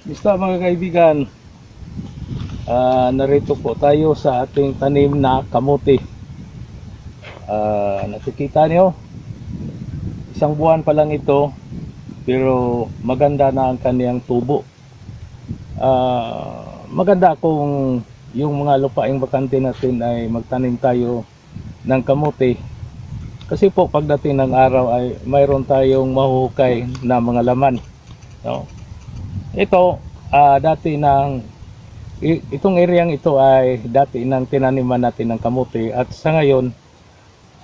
Basta mga kaibigan, ah, narito po tayo sa ating tanim na kamuti. Ah, nakikita niyo, isang buwan pa lang ito, pero maganda na ang kaniyang tubo. Ah, maganda kung yung mga lupaing bakante natin ay magtanim tayo ng kamuti. Kasi po pagdating ng araw ay mayroon tayong mahuhukay na mga laman. No? Ito, ah, dati ng itong areang ito ay dati nang tinaniman natin ng kamuti at sa ngayon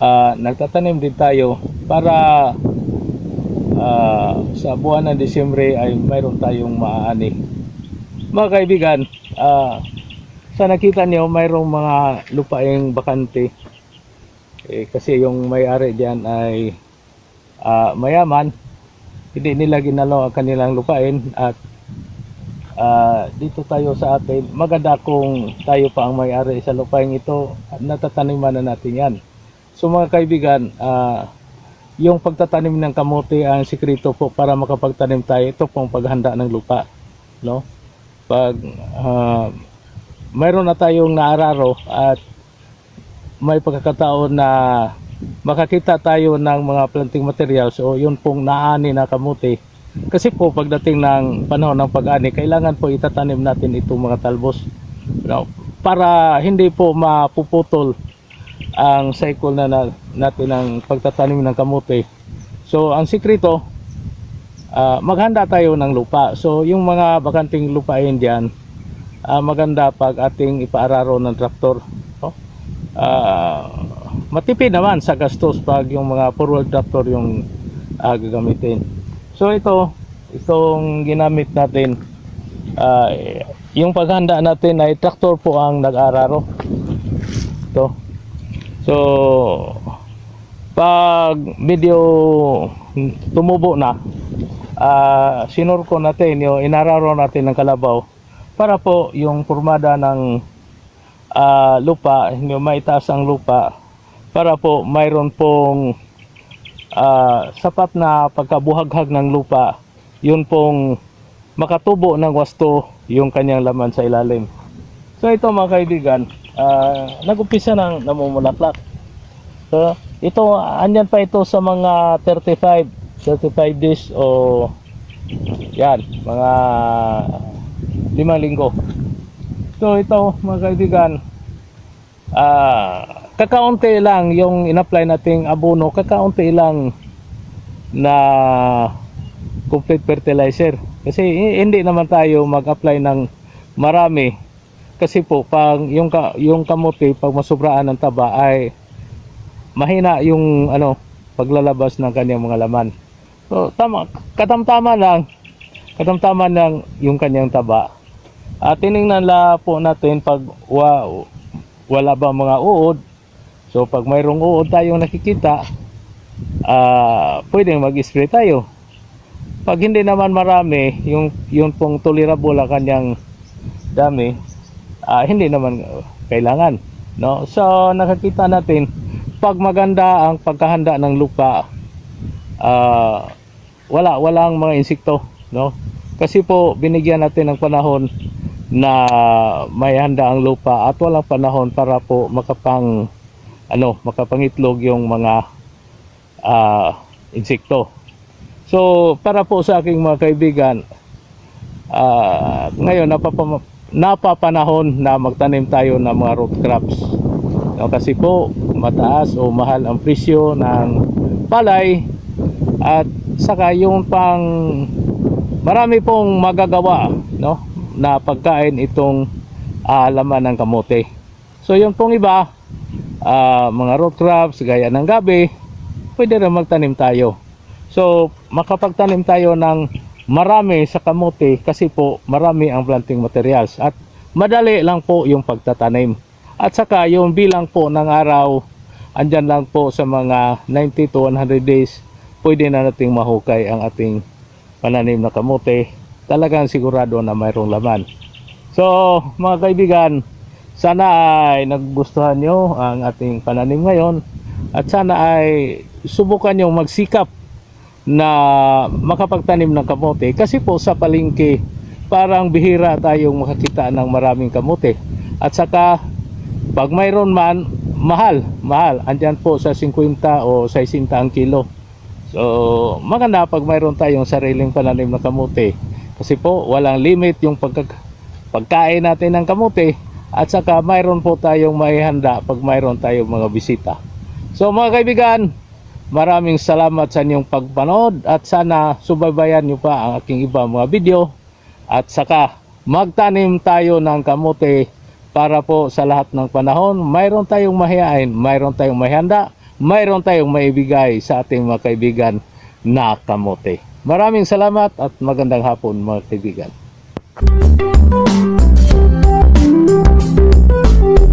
ah, nagtatanim din tayo para ah, sa buwan ng Disyembre ay mayroon tayong maaani. Mga kaibigan, ah, sa nakita niyo mayroong mga lupaing bakante eh, kasi yung may-ari diyan ay ah, mayaman hindi nila ginalaw ang kanilang lupain at ah, dito tayo sa atin. Maganda kung tayo pa ang may-ari sa lupain ito. At natataniman na natin yan. So mga kaibigan ah, yung pagtatanim ng kamote ang sikreto po para makapagtanim tayo. Ito pong paghanda ng lupa no? Pag ah, mayroon na tayong naararo at may pagkakataon na makakita tayo ng mga planting materials o yun pong naani na kamuti. Kasi po pagdating ng panahon ng pag-ani, kailangan po itatanim natin itong mga talbos. No? Para hindi po mapuputol ang cycle na, na natin ng pagtatanim ng kamuti. So ang sikreto, ah, maghanda tayo ng lupa. So yung mga bakanting lupain diyan, ah, maganda pag ating ipaararo ng traktor. No? Ah, matipid naman sa gastos pag yung mga forward tractor yung ah, gagamitin. So ito, itong ginamit natin, ah, yung paghanda natin ay traktor po ang nag-araro. Ito. So, pag medyo tumubo na, ah sinurko natin, yung inararo natin ng kalabaw para po yung formada ng ah, lupa, yung maitaas ang lupa para po mayroon pong ah, sapat na pagkabuhaghag ng lupa, yun pong makatubo ng wasto yung kanyang laman sa ilalim. So ito mga kaibigan, ah, nag-umpisa ng namumulaklak. So ito, andyan pa ito sa mga 35, 35 days o yan, mga limang linggo. So ito mga kaibigan, ah kakaunti lang yung in-apply nating abono, kakaunti lang na complete fertilizer. Kasi hi- hindi naman tayo mag-apply ng marami. Kasi po pag yung ka, yung kamote pag masubraan ng taba ay mahina yung ano paglalabas ng kanyang mga laman. So tama, katamtama lang. Katamtama lang yung kanyang taba. At tiningnan la po natin pag wa, wala ba mga uod. So pag mayroong uod tayong nakikita, ah pwedeng mag-spray tayo. Pag hindi naman marami, yung yung pong tolerable ang kanyang dami, ah, hindi naman kailangan, no? So nakakita natin pag maganda ang pagkahanda ng lupa, ah, wala walang mga insekto, no? Kasi po binigyan natin ng panahon na may handa ang lupa at walang panahon para po makapang ano, makapangitlog yung mga ah, insekto. So, para po sa aking mga kaibigan, ah, ngayon napapama, napapanahon na magtanim tayo ng mga root crops. No, kasi po mataas o mahal ang presyo ng palay at saka yung pang marami pong magagawa no na pagkain itong ah, laman ng kamote. So yung pong iba ah, mga root crops gaya ng gabi pwede rin magtanim tayo. So makapagtanim tayo ng marami sa kamote kasi po marami ang planting materials at madali lang po yung pagtatanim. At saka yung bilang po ng araw andyan lang po sa mga 90 to 100 days pwede na nating mahukay ang ating pananim na kamote. Talagang sigurado na mayroong laman. So mga kaibigan, sana ay nagustuhan nyo ang ating pananim ngayon at sana ay subukan nyo magsikap na makapagtanim ng kamote kasi po sa palengke parang bihira tayong makakita ng maraming kamote. At saka pag mayroon man mahal, mahal. Andyan po sa 50 o 60 ang kilo. So, maganda pag mayroon tayong sariling pananim na kamote. Kasi po, walang limit yung pagka, pagkain natin ng kamote. At saka mayroon po tayong maihanda pag mayroon tayong mga bisita. So mga kaibigan, maraming salamat sa inyong pagpanood at sana subaybayan nyo pa ang aking iba mga video. At saka magtanim tayo ng kamote para po sa lahat ng panahon, mayroon tayong mahihain, mayroon tayong mahanda, mayroon tayong maibigay sa ating mga kaibigan na kamote. Maraming salamat at magandang hapon mga kaibigan. Thank you.